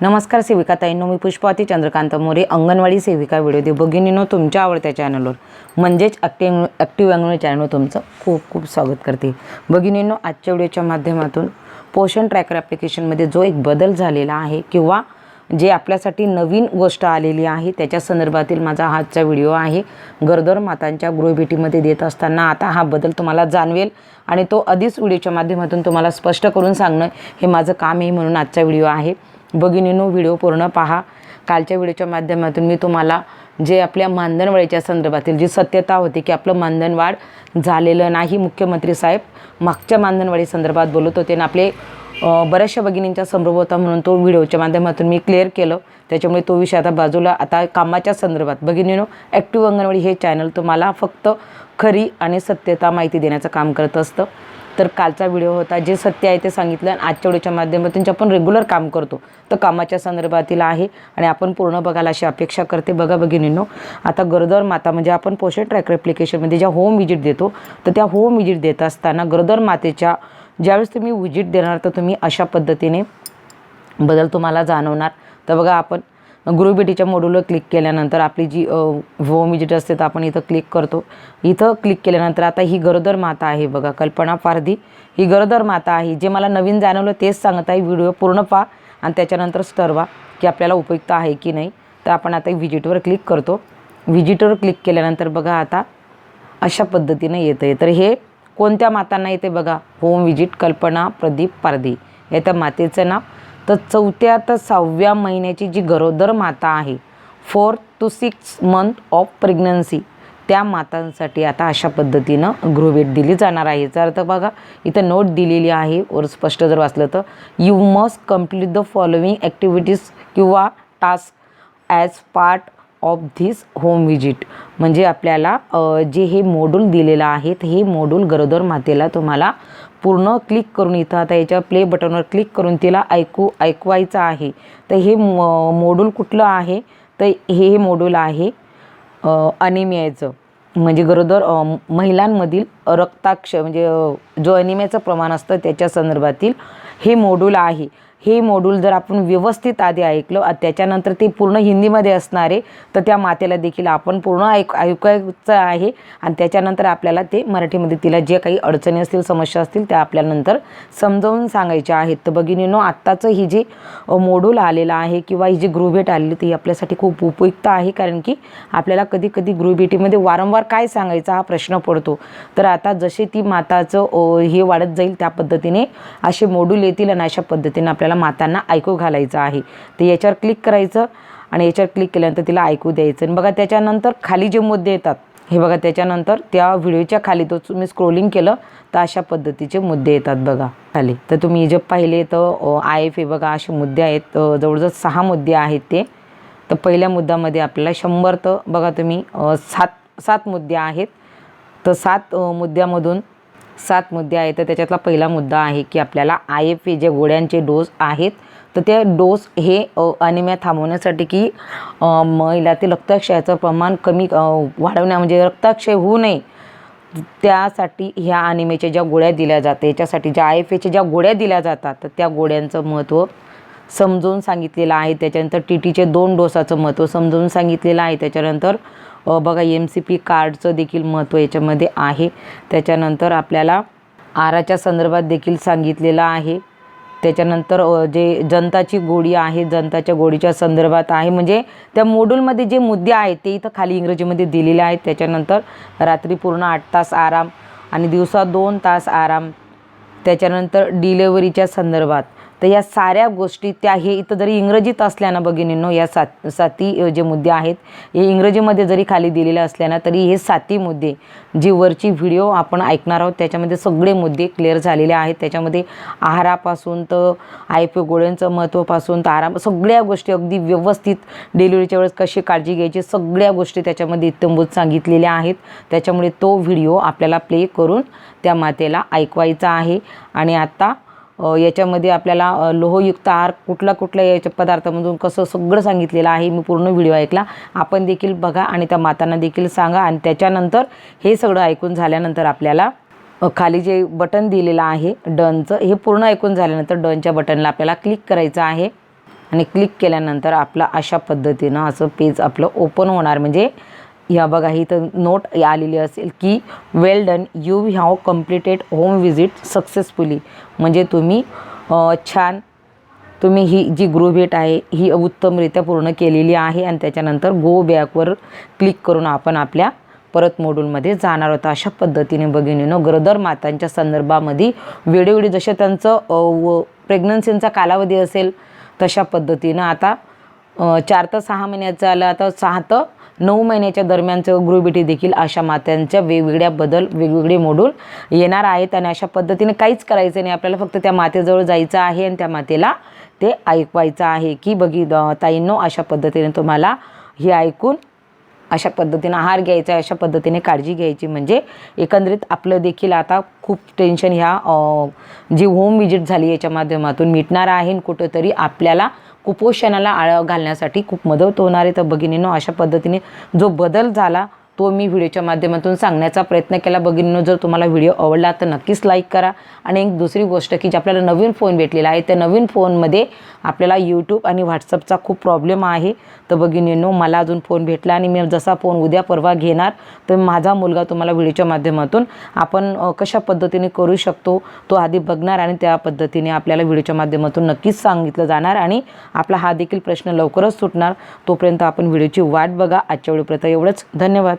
नमस्कार सेविका ताईंनो मी पुष्पावती चंद्रकांत मोरे अंगणवाडी सेविका व्हिडिओ दे भगिनीनो तुमच्या आवडत्या चॅनलवर म्हणजेच ॲक्टिव्ह ॲक्टिव्ह अंगणवाडी चॅनलवर तुमचं खूप खूप स्वागत करते. भगिनींनो आजच्या व्हिडिओच्या माध्यमातून पोषण ट्रॅकर ॲप्लिकेशनमध्ये जो एक बदल झालेला आहे किंवा जे आपल्यासाठी नवीन गोष्ट आलेली आहे त्याच्या संदर्भातील माझा आजचा व्हिडिओ आहे. गरोदर मातांच्या गृहभेटीमध्ये देत असताना आता हा बदल तुम्हाला जाणवेल आणि तो आधीच व्हिडिओच्या माध्यमातून तुम्हाला स्पष्ट करून सांगणं हे माझं काम आहे म्हणून आजचा व्हिडिओ आहे. भगिनीनो व्हिडिओ पूर्ण पहा. कालच्या व्हिडिओच्या माध्यमातून मी तुम्हाला जे आपल्या मानधनवाढीच्या संदर्भातील जी सत्यता होती की आपलं मानधनवाढ झालेलं नाही मुख्यमंत्री साहेब मागच्या मानधनवाढी संदर्भात बोलत होते आणि आपले बऱ्याचशा भगिनींचा संभ्रम होता म्हणून तो व्हिडिओच्या माध्यमातून मी क्लिअर केलं. त्याच्यामुळे तो विषय आता बाजूला आता कामाच्या संदर्भात. भगिनीनो ॲक्टिव्ह अंगणवाडी हे चॅनल तुम्हाला फक्त खरी आणि सत्यता माहिती देण्याचं काम करत असतं. तर कालचा व्हिडिओ होता जे सत्य आहे ते सांगितलं आणि आजच्या व्हिडिओच्या माध्यमातून जे आपण रेग्युलर काम करतो तर कामाच्या संदर्भातील आहे आणि आपण पूर्ण बघायला अशी अपेक्षा करते. बघा भगिनींनो आता गरोदर माता म्हणजे आपण पोषण ट्रॅकर ॲप्लिकेशनमध्ये ज्या होम विजिट देतो तर त्या होम विजिट देत असताना गरोदर मातेच्या ज्यावेळेस तुम्ही विजिट देणार तर तुम्ही अशा पद्धतीने बदल तुम्हाला जाणवणार. तर बघा आपण ग्रुबिटीच्या मोडूलवर क्लिक केल्यानंतर आपली जी होम विजिट असते तर आपण इथं क्लिक करतो. इथं क्लिक केल्यानंतर आता ही गरोदर माता आहे बघा कल्पना पारधी ही गरोदर माता आहे. जे मला नवीन जाणवलं तेच सांगत आहे. व्हिडिओ पूर्ण पहा आणि त्याच्यानंतरच ठरवा की आपल्याला उपयुक्त आहे की नाही. तर आपण आता व्हिजिटवर क्लिक करतो. व्हिजिटवर क्लिक केल्यानंतर बघा आता अशा पद्धतीनं येतं आहे तर हे कोणत्या मातांना येते बघा? होम विजिट कल्पना प्रदीप पारधी. या त्या मातेचं नाव तर चौथ्या तर सहाव्या महिन्याची जी गरोदर माता आहे four to six month of pregnancy त्या मातांसाठी आता अशा पद्धतीनं गृहभेट दिली जाणार आहे. याचा अर्थ बघा इथं नोट दिलेली आहे वर स्पष्ट जर वाचलं तर you must complete the following activities किंवा task as part of this home visit म्हणजे आपल्याला जे हे मॉड्यूल दिलेलं आहे हे मॉड्यूल गरोदर मातेला तुम्हाला पूर्ण क्लिक करून इथं आता याच्या प्ले बटनवर क्लिक करून तिला ऐकू ऐकवायचं आहे. तर हे मॉड्यूल कुठलं आहे? तर हे हे मॉड्यूल आहे अनिमियाचं म्हणजे गरोदर महिलांमधील रक्ताक्ष म्हणजे जो अनिमियाचं प्रमाण असतं त्याच्या संदर्भातील हे मॉड्यूल आहे. हे मॉड्यूल जर आपण व्यवस्थित आधी ऐकलं त्याच्यानंतर ते पूर्ण हिंदीमध्ये असणारे तर त्या मातेला देखील आपण पूर्ण ऐक ऐकायचं आहे. आणि त्याच्यानंतर आपल्याला ते मराठीमध्ये तिला जे काही अडचणी असतील समस्या असतील त्या आपल्यानंतर समजावून सांगायच्या आहेत. तर भगिनीनो आत्ताचं ही जे मॉड्यूल आलेलं आहे किंवा ही जी गृहभेट आलेली ती आपल्यासाठी खूप उपयुक्त आहे. कारण की आपल्याला कधी कधी गृहभेटीमध्ये वारंवार काय सांगायचा हा प्रश्न पडतो. तर आता जसे ती माताचं हे वाढत जाईल त्या पद्धतीने असे मॉड्यूल येतील आणि अशा पद्धतीने आपल्याला मातांना ऐकू घालायचं आहे. तर याच्यावर क्लिक करायचं आणि याच्यावर क्लिक केल्यानंतर तिला ऐकू द्यायचं. आणि बघा त्याच्यानंतर खाली जे मुद्दे येतात हे बघा त्याच्यानंतर त्या व्हिडिओच्या खाली तो तुम्ही स्क्रोलिंग केलं तर अशा पद्धतीचे मुद्दे येतात बघा. खाली. तर तुम्ही जे पाहिले तर आय एफ हे बघा असे मुद्दे आहेत. जवळजवळ सहा मुद्दे आहेत ते. तर पहिल्या मुद्द्यामध्ये आपल्याला शंभर तर बघा तुम्ही सात सात मुद्दे आहेत. तर सात मुद्द्यामधून सात मुद्दे आहेत. तर त्याच्यातला पहिला मुद्दा आहे की आपल्याला आय एफ ए जे गोळ्यांचे डोस आहेत. तर ते डोस हे अनिमिया थांबवण्यासाठी की महिलातील रक्ताक्षयाचं प्रमाण कमी वाढवण्या म्हणजे रक्ताक्षय होऊ नये. त्यासाठी ह्या अनिमेच्या ज्या गोळ्या दिल्या जातात याच्यासाठी ज्या आय एफ एच्या ज्या गोळ्या दिल्या जातात तर त्या गोळ्यांचं महत्त्व समजून सांगितलेलं आहे. त्याच्यानंतर टी टीचे दोन डोसाचं महत्त्व समजून सांगितलेलं आहे. त्याच्यानंतर बघा एम सी पी कार्डचं देखील महत्त्व याच्यामध्ये आहे. त्याच्यानंतर आपल्याला आराच्या संदर्भात देखील सांगितलेलं आहे. त्याच्यानंतर जे जनताची गोडी आहे जनताच्या गोडीच्या संदर्भात आहे. म्हणजे त्या मोडूलमध्ये जे मुद्दे आहेत ते इथं खाली इंग्रजीमध्ये दिलेले आहेत. त्याच्यानंतर रात्री पूर्ण आठ तास आराम आणि दिवसा दोन तास आराम. त्याच्यानंतर डिलेवरीच्या संदर्भात. तर या साऱ्या गोष्टी त्या हे इथं जरी इंग्रजीत असल्यानं भगिनींनो या सात साती जे मुद्दे आहेत हे इंग्रजीमध्ये जरी खाली दिलेले असल्यानं तरी हे साती मुद्दे जी वरची व्हिडिओ आपण ऐकणार आहोत त्याच्यामध्ये सगळे मुद्दे क्लिअर झालेले आहेत. त्याच्यामध्ये आहारापासून तर आय पी गोळ्यांचं महत्त्वपासून तर आराम सगळ्या गोष्टी अगदी व्यवस्थित डिलिव्हरीच्या वेळेस कशी काळजी घ्यायची सगळ्या गोष्टी त्याच्यामध्ये इत्यंभूत सांगितलेल्या आहेत. त्याच्यामुळे तो व्हिडिओ आपल्याला प्ले करून त्या मातेला ऐकवायचा आहे. आणि आता याच्यामध्ये आपल्याला लोहयुक्त आहार कुठला कुठल्या याच्या पदार्थामधून कसं सगळं सांगितलेलं आहे मी पूर्ण व्हिडिओ ऐकला. आपण देखील बघा आणि त्या मातांना देखील सांगा. आणि त्याच्यानंतर हे सगळं ऐकून झाल्यानंतर आपल्याला खाली जे बटन दिलेलं आहे डनचं हे पूर्ण ऐकून झाल्यानंतर डनच्या बटनला आपल्याला क्लिक करायचं आहे. आणि क्लिक केल्यानंतर आपलं अशा पद्धतीनं असं पेज आपलं ओपन होणार. म्हणजे ह्या बघा ही तर नोट आलेली असेल की well done you have completed home visit successfully म्हणजे तुम्ही छान तुम्ही ही जी गृहभेट आहे ही उत्तमरित्या पूर्ण केलेली आहे आणि त्याच्यानंतर गो बॅकवर क्लिक करून आपण आपल्या परत मॉड्यूलमध्ये जाणार होता अशा पद्धतीने भगिनीनं गरोदर मातांच्या संदर्भामध्ये वेळोवेळी जसे त्यांचं व प्रेग्नन्सीचा कालावधी असेल तशा पद्धतीनं आता चार तर सहा महिन्याचं आलं आता सहा तर नऊ महिन्याच्या दरम्यानचं गृहभेटी देखील अशा मात्यांच्या वेगवेगळ्या बदल वेगवेगळे मोडूल येणार आहेत आणि अशा पद्धतीने काहीच करायचं नाही. आपल्याला फक्त त्या मातेजवळ जायचं आहे आणि त्या मातेला ते ऐकवायचं आहे की बघी द- ताईंनो अशा पद्धतीने तुम्हाला हे ऐकून अशा पद्धतीनं आहार घ्यायचा अशा पद्धतीने काळजी घ्यायची. म्हणजे एकंदरीत आपलं देखील आता खूप टेन्शन ह्या जी होम विजिट झाली याच्या माध्यमातून मिटणार आहे आणि कुठंतरी आपल्याला कुपोषणाला आळा घालण्यासाठी खूप मदत होणार आहे. तर भगिनीनं अशा पद्धतीने जो बदल झाला तो मी व्हिडिओच्या माध्यमातून सांगण्याचा प्रयत्न केला. भगिनीनं जर तुम्हाला व्हिडिओ आवडला तर नक्कीच लाईक करा. आणि एक दुसरी गोष्ट की जे आपल्याला नवीन फोन भेटलेला आहे त्या नवीन फोनमध्ये आपल्याला यूट्यूब आणि व्हॉट्सअपचा खूप प्रॉब्लेम आहे. तर बघिनीनो मला अजून फोन भेटला आणि मी जसा फोन उद्या परवा घेणार तर माझा मुलगा तुम्हाला व्हिडिओच्या माध्यमातून आपण कशा पद्धतीने करू शकतो तो आधी बघणार आणि त्या पद्धतीने आपल्याला व्हिडिओच्या माध्यमातून नक्कीच सांगितलं जाणार आणि आपला हा देखील प्रश्न लवकरच सुटणार. तोपर्यंत आपण व्हिडिओची वाट बघा. आजच्या वेळेपर्यंत एवढंच. धन्यवाद.